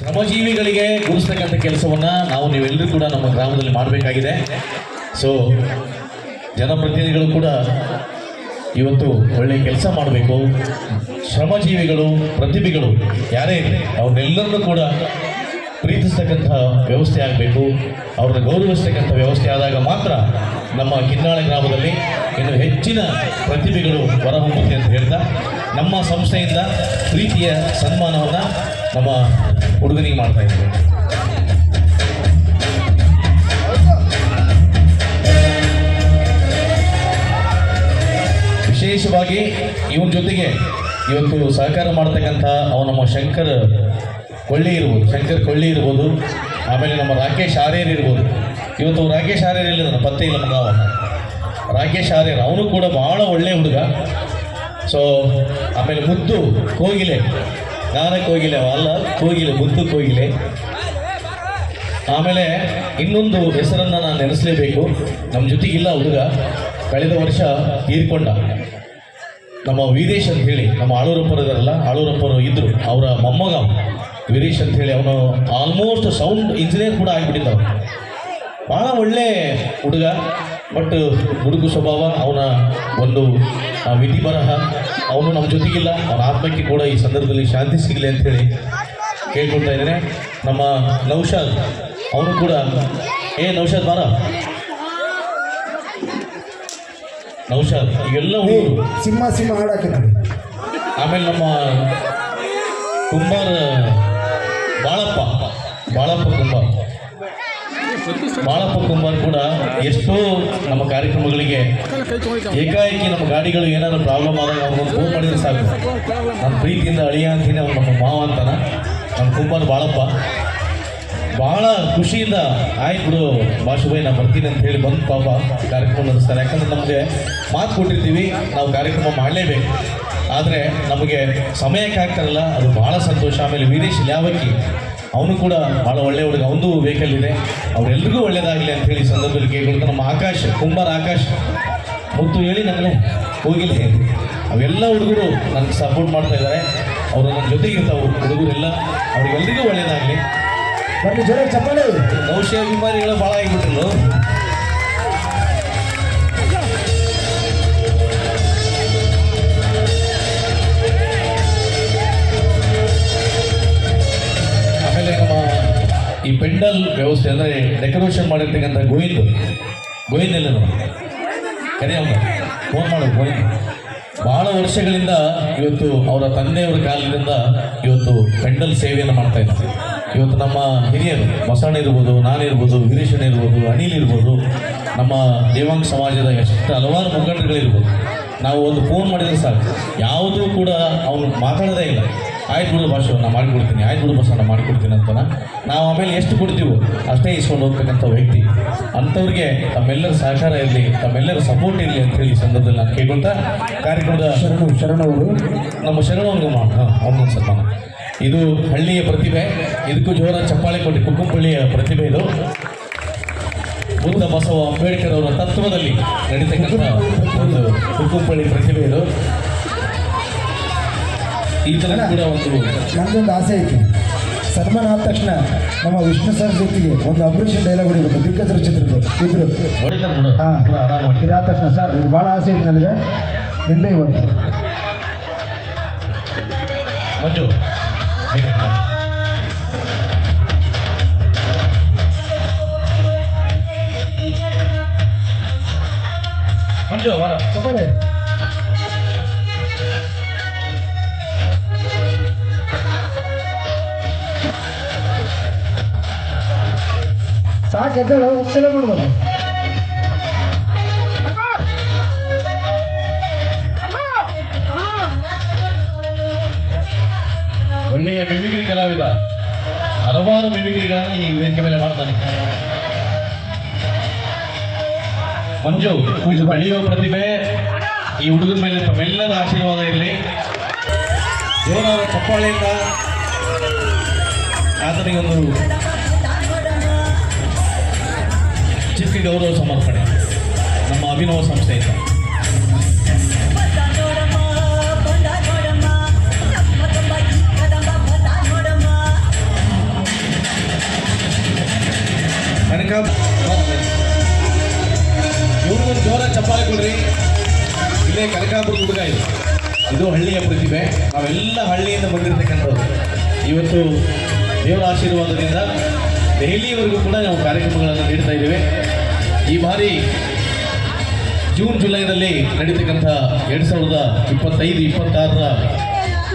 ಶ್ರಮಜೀವಿಗಳಿಗೆ ಗುರುಸ್ತಕ್ಕಂಥ ಕೆಲಸವನ್ನ ನಾವು ನೀವೆಲ್ಲರೂ ಕೂಡ ನಮ್ಮ ಗ್ರಾಮದಲ್ಲಿ ಮಾಡಬೇಕಾಗಿದೆ. ಸೊ ಜನಪ್ರತಿನಿಧಿಗಳು ಕೂಡ ಇವತ್ತು ಒಳ್ಳೆ ಕೆಲಸ ಮಾಡಬೇಕು. ಶ್ರಮಜೀವಿಗಳು, ಪ್ರತಿಭೆಗಳು ಯಾರೇ ಅವನ್ನೆಲ್ಲರನ್ನೂ ಕೂಡ ಪ್ರೀತಿಸ್ತಕ್ಕಂಥ ವ್ಯವಸ್ಥೆ ಆಗಬೇಕು. ಅವ್ರನ್ನ ಗೌರವಿಸ್ತಕ್ಕಂಥ ವ್ಯವಸ್ಥೆ ಆದಾಗ ಮಾತ್ರ ನಮ್ಮ ಕಿನ್ನಾಳ ಗ್ರಾಮದಲ್ಲಿ ಇನ್ನು ಹೆಚ್ಚಿನ ಪ್ರತಿಭೆಗಳು ಹೊರಹೊಮ್ಮುತ್ತೆ ಅಂತ ಹೇಳ್ತಾ, ನಮ್ಮ ಸಂಸ್ಥೆಯಿಂದ ಪ್ರೀತಿಯ ಸನ್ಮಾನವನ್ನು ನಮ್ಮ ಹುಡುಗನಿಗೆ ಮಾಡ್ತಾ ಇದ್ದೇವೆ ವಿಶೇಷವಾಗಿ ಇವನ ಜೊತೆಗೆ ಇವತ್ತು ಸಹಕಾರ ಮಾಡ್ತಕ್ಕಂಥ ಅವ ನಮ್ಮ ಶಂಕರ್ ಕೊಳ್ಳಿ ಇರ್ಬೋದು, ಶಂಕರ್ ಕೊಳ್ಳಿ ಇರ್ಬೋದು, ಆಮೇಲೆ ನಮ್ಮ ರಾಕೇಶ್ ಆರ್ಯರ್ ಇರ್ಬೋದು. ಇವತ್ತು ರಾಕೇಶ್ ಆರ್ಯರ್ ಇಲ್ಲ ನನ್ನ ಪತ್ತೆ ಇಲ್ಲ ಮಗ ರಾಕೇಶ್ ಆರ್ಯರ್, ಅವನು ಕೂಡ ಭಾಳ ಒಳ್ಳೆಯ ಹುಡುಗ. ಸೊ ಆಮೇಲೆ ಮುದ್ದು ಕೋಗಿಲೆ. ಜ್ಞಾನ ಕೋಗಿಲೆ ಅಲ್ಲ, ಕೋಗಿಲೆ, ಮುದ್ದು ಕೋಗಿಲೆ. ಆಮೇಲೆ ಇನ್ನೊಂದು ಹೆಸರನ್ನು ನಾನು ನೆನೆಸಲೇಬೇಕು. ನಮ್ಮ ಜೊತೆಗಿಲ್ಲ ಹುಡುಗ, ಕಳೆದ ವರ್ಷ ತೀರ್ಕೊಂಡ. ನಮ್ಮ ವೀರೇಶ್ ಅಂತ ಹೇಳಿ, ನಮ್ಮ ಆಳೂರಪ್ಪರು ಆಳೂರಪ್ಪರು ಇದ್ದರು ಅವರ ಮೊಮ್ಮಗ. ವೀರೇಶ್ ಅಂತ ಹೇಳಿ ಅವನು ಆಲ್ಮೋಸ್ಟ್ ಸೌಂಡ್ ಇಂಜಿನಿಯರ್ ಕೂಡ ಆಗಿಬಿಟ್ಟಿದ್ದ ಅವನು. ಭಾಳ ಒಳ್ಳೆ ಹುಡುಗ ಬಟ್ ಹುಡುಗ ಸ್ವಭಾವ ಅವನ ಒಂದು ವಿಧಿ ಬರಹ ಅವನು ನಮ್ಮ ಜೊತೆಗಿಲ್ಲ. ಅವನ ಆತ್ಮಕ್ಕೆ ಕೂಡ ಈ ಸಂದರ್ಭದಲ್ಲಿ ಶಾಂತಿ ಸಿಗಲಿ ಅಂಥೇಳಿ ಕೇಳ್ಕೊಳ್ತಾ ಇದ್ದೇನೆ. ನಮ್ಮ ನೌಶಾದ್ ಅವನು ಕೂಡ ಏ ನೌಶಾದ್ ಬಾರ. ನೌಶಾದ್ ಇವೆಲ್ಲ ಹುಡುಗರು ಸಿಂಹ ಸಿಂಹ ಹಾಡಾಕಿದ್ರು ಆಮೇಲೆ ನಮ್ಮ ಕುಂಬಾರ ಬಾಳಪ್ಪ ಬಾಳಪ್ಪ ಕುಂಬಾರ್ ಬಾಳಪ್ಪ ಕುಂಬಾರ್ ಕೂಡ ಎಷ್ಟೋ ನಮ್ಮ ಕಾರ್ಯಕ್ರಮಗಳಿಗೆ ಏಕಾಏಕಿ ನಮ್ಮ ಗಾಡಿಗಳು ಏನಾದ್ರು ಪ್ರಾಬ್ಲಮ್ ಆದಾಗ ಅವ್ರಿಗೊಂದು ಫೋನ್ ಮಾಡಿದ್ರೆ ಸಾಕು. ನನ್ನ ಪ್ರೀತಿಯಿಂದ ಅಳಿಯ ಅಂತೀನಿ ಅವ್ನು ನಮ್ಮ ಮಾವ ಅಂತಾನ. ನಮ್ಮ ಕುಂಬಾರ್ ಬಾಳಪ್ಪ. ಭಾಳ ಖುಷಿಯಿಂದ, ಆಯ್ತು ಬಿಡು ಭಾಷುಭಾಯಿ ನಾನು ಬರ್ತೀನಿ ಅಂತ ಹೇಳಿ ಬಂದು ಪಾಪ ಕಾರ್ಯಕ್ರಮ ನಡೆಸ್ತಾರೆ ಯಾಕಂದ್ರೆ ನಮಗೆ ಮಾತು ಕೊಟ್ಟಿರ್ತೀವಿ, ನಾವು ಕಾರ್ಯಕ್ರಮ ಮಾಡಲೇಬೇಕು. ಆದರೆ ನಮಗೆ ಸಮಯಕ್ಕೆ ಆಗ್ತಾರಲ್ಲ ಅದು ಭಾಳ ಸಂತೋಷ. ಆಮೇಲೆ ವೀರೇಶ್ ಲ್ಯಾವಕ್ಕಿ ಅವನು ಕೂಡ ಭಾಳ ಒಳ್ಳೆಯ ಹುಡುಗ ಅವನದು ವೆಹಿಕಲ್ ಇದೆ ಅವರೆಲ್ರಿಗೂ ಒಳ್ಳೇದಾಗಲಿ ಅಂತ ಹೇಳಿ ಸಂದರ್ಭದಲ್ಲಿ ಕೇಳ್ಕೊಳ್ತಾ ನಮ್ಮ ಆಕಾಶ್ ಕುಂಬಾರ ಆಕಾಶ್. ಮುತ್ತು ಹೇಳಿ ನನಗೆ ಹೋಗಿಲ್ಲ ಅವೆಲ್ಲ ಹುಡುಗರು ನನಗೆ ಸಪೋರ್ಟ್ ಮಾಡ್ತಾ ಇದ್ದಾರೆ ಅವರು ನನ್ನ ಜೊತೆಗಿರ್ತಾವೆ ಹುಡುಗರೆಲ್ಲ. ಅವ್ರಿಗೆಲ್ರಿಗೂ ಒಳ್ಳೇದಾಗಲಿ. ಬರ್ಲಿ ಜೋರ ಚಪ್ಪಾಳೆ. ನೌಶೆ ಅಭಿಮಾನಿಗಳು ಭಾಳ ಆಗಿಬಿಟ್ರು. ಈ ಪೆಂಡಲ್ ವ್ಯವಸ್ಥೆ ಅಂದರೆ ಡೆಕೋರೇಷನ್ ಮಾಡಿರ್ತಕ್ಕಂಥ ಗೋವಿಂದ್. ಗೋವಿಂದ್ ಎಲ್ಲ ನಮ್ಮ ಕರೆ ಅವ್ನು ಫೋನ್ ಮಾಡೋದು ಗೋವಿಂದ್. ಭಾಳ ವರ್ಷಗಳಿಂದ ಇವತ್ತು ಅವರ ತಂದೆಯವರ ಕಾಲದಿಂದ ಇವತ್ತು ಪೆಂಡಲ್ ಸೇವೆಯನ್ನು ಮಾಡ್ತಾ ಇದ್ದಾರೆ. ಇವತ್ತು ನಮ್ಮ ಹಿರಿಯರು ಬಸಣ್ಣ ಇರ್ಬೋದು ನಾನಿರ್ಬೋದು ಗಿರೀಶಣ್ಣ ಇರ್ಬೋದು, ಅನಿಲ್ ಇರ್ಬೋದು, ನಮ್ಮ ದೇವಾಂಗ ಸಮಾಜದ ಎಷ್ಟು ಹಲವಾರು ಮುಖಂಡರುಗಳಿರ್ಬೋದು. ನಾವು ಒಂದು ಫೋನ್ ಮಾಡಿದರೆ ಸಾಕು. ಯಾವುದೂ ಕೂಡ ಅವನು ಮಾತಾಡೋದೇ ಇಲ್ಲ. ಆಯ್ತು ಬಿಡು ಭಾಷೆ ನಾನು ಮಾಡಿಕೊಡ್ತೀನಿ ಆಯ್ತು ಬಿಡು ಬಸಣ್ಣ ಮಾಡಿಕೊಡ್ತೀನಿ ಅಂತ ನಾವು ಆಮೇಲೆ ಎಷ್ಟು ಕೊಡ್ತೀವೋ ಅಷ್ಟೇ ಇಸ್ಕೊಂಡು ಹೋಗ್ತಕ್ಕಂಥ ವ್ಯಕ್ತಿ. ಅಂಥವ್ರಿಗೆ ತಮ್ಮೆಲ್ಲರ ಸಹಕಾರ ಇರಲಿ ತಮ್ಮೆಲ್ಲರ ಸಪೋರ್ಟ್ ಇರಲಿ ಅಂತ ಹೇಳಿ ಈ ಸಂದರ್ಭದಲ್ಲಿ ನಾನು ಕೇಳ್ಕೊಳ್ತಾ ಕಾರ್ಯಕ್ರಮದ ಶರಣು ಶರಣವರು. ನಮ್ಮ ಶರಣವಂಗ ಹಾಂ ಅವನೊಂದು ಸನ್ಮಾನ ಇದು ಹಳ್ಳಿಯ ಪ್ರತಿಭೆ ಇದಕ್ಕೂ ಜೋರ ಚಪ್ಪಾಳೆ ಕೊಟ್ಟು ಕುಕ್ಕುಂಪಳ್ಳಿಯ ಪ್ರತಿಭೆ ಇದು. ಬುದ್ಧ ಬಸವ ಅಂಬೇಡ್ಕರ್ ಅವರ ತತ್ವದಲ್ಲಿ ನಡೀತಕ್ಕಂಥ ಒಂದು ಕುಕ್ಕುಂಪಳ್ಳಿ ಪ್ರತಿಭೆ ಇದು. ಈ ಥರ ಕೂಡ ಒಂದು ನಂದೊಂದು ಆಸೆ ಐತಿ ಸನ್ಮಾನ ಆದ ತಕ್ಷಣ ನಮ್ಮ ವಿಷ್ಣು ಸರ್ ಜೊತೆಗೆ ಒಂದು ಅಪರೇಷನ್ ಡೈಲಾಗ್ ಹೊಡಿಬೇಕು ದಿಗ್ಗಜರ ಚಿತ್ರದ ಇಬ್ರು. ಹಾಂ. ಇದಾದ ತಕ್ಷಣ ಸರ್ ಇದು ಭಾಳ ಆಸೆ ಐತಿ ನನಗೆ. ನಿನ್ನೆ ಇವತ್ತು ಮಂಜು? ಮಂಜು ಬರ ಚಪ್ಪಾಳೆ ಸಾಕು ಎದ್ದೇಳು ಹೋಗ್ತಲೇ ಮಾಡ್ಬೋದು ಒಳ್ಳೆಯ ಮಿಮಿಕ್ರಿ ಕಲಾವಿದ ಹಲವಾರು ಮಿಮಿಕ್ರಿಗಳನ್ನು ಈ ವೇದಿಕೆ ಮೇಲೆ ಮಾಡ್ತಾನೆ. ಮಂಜು ಇದು ಬೆಳೆಯುವ ಪ್ರತಿಭೆ ಈ ಹುಡುಗನ ಮೇಲೆ ತಮ್ಮೆಲ್ಲರ ಆಶೀರ್ವಾದ ಇರಲಿ. ಜೋರಾದ ಚಪ್ಪಾಳೆಯಿಂದ ಆತನಿಗೊಂದು ಚಿಕ್ಕ ಗೌರವ ಸಮರ್ಪಣೆ ನಮ್ಮ ಅಭಿನವ ಸಂಸ್ಥೆಯಿಂದ ಕನಕ ಜೋರ ಚಪ್ಪಾಳೆ ಕೊಡ್ರಿ. ಇಲ್ಲೇ ಕನಕಾಪುರ ಹುಡುಗ ಇದು. ಇದು ಹಳ್ಳಿಯ ಪ್ರತಿಭೆ. ನಾವೆಲ್ಲ ಹಳ್ಳಿಯಿಂದ ಬಂದಿರತಕ್ಕಂಥವ್ರು ಇವತ್ತು ದೇವರ ಆಶೀರ್ವಾದದಿಂದ ದೆಹಲಿಯವರೆಗೂ ಕೂಡ ನಾವು ಕಾರ್ಯಕ್ರಮಗಳನ್ನು ನೀಡ್ತಾ ಇದ್ದೇವೆ. ಈ ಬಾರಿ ಜೂನ್, ಜುಲೈನಲ್ಲಿ ನಡೀತಕ್ಕಂಥ ಎರಡು ಸಾವಿರದ ಇಪ್ಪತ್ತೈದು, ಇಪ್ಪತ್ತಾರರ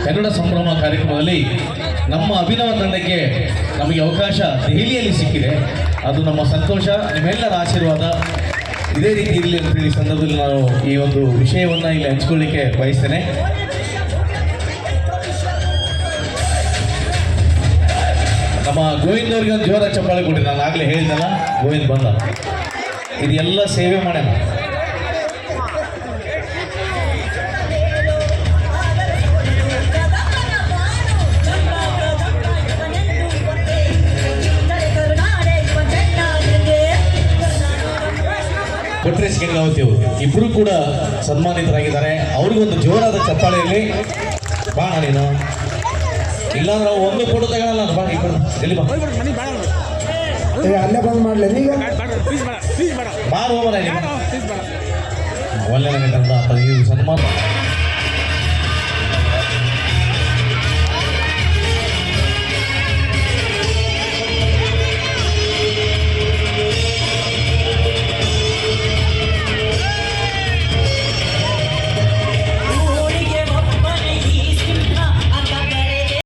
ಕನ್ನಡ ಸಂಭ್ರಮ ಕಾರ್ಯಕ್ರಮದಲ್ಲಿ ನಮ್ಮ ಅಭಿನವ ತಂಡಕ್ಕೆ ನಮಗೆ ಅವಕಾಶ ದೆಹಲಿಯಲ್ಲಿ ಸಿಕ್ಕಿದೆ. ಅದು ನಮ್ಮ ಸಂತೋಷ, ನಿಮ್ಮೆಲ್ಲರ ಆಶೀರ್ವಾದ. ಇದೇ ರೀತಿ ಇರಲಿ ಅಂತೇಳಿ ಈ ಸಂದರ್ಭದಲ್ಲಿ ನಾನು ಈ ಒಂದು ವಿಷಯವನ್ನು ಇಲ್ಲಿ ಹಂಚ್ಕೊಳ್ಳಿಕ್ಕೆ ಬಯಸ್ತೇನೆ. ನಮ್ಮ ಗೋವಿಂದ್ ಅವ್ರಿಗೆ ಒಂದು ಜೋರ ಚಪ್ಪಾಳೆ ಕೊಡಿ, ನಾನು ಆಗಲೇ ಹೇಳಿದ್ದಲ್ಲ ಗೋವಿಂದ್ ಬಂದ. ಇದೆಲ್ಲ ಸೇವೆ ಮಾಡ್ಯಾನ. ಗಂಗಾವತಿ ಅವರು ಕೂಡ ಸನ್ಮಾನಿತರಾಗಿದ್ದಾರೆ. ಅವ್ರಿಗೊಂದು ಜೋರಾದ ಚಪ್ಪಾಳೆ ಇರಲಿ. ಬಾ ನೀನು. ಇಲ್ಲಾಂದ್ರೆ ಒಂದು ಫೋಟೋ ತಗೊಳ್ಳಲ್ಲ. ಬಾ ಇಲ್ಲಿ ಬಾ. ಅಲ್ಲೇ ಬಂದ್ ಮಾಡ್ಲಿ ಈಗ ಬಾರು ಹೋಗೋಣ ಒಳ್ಳೆ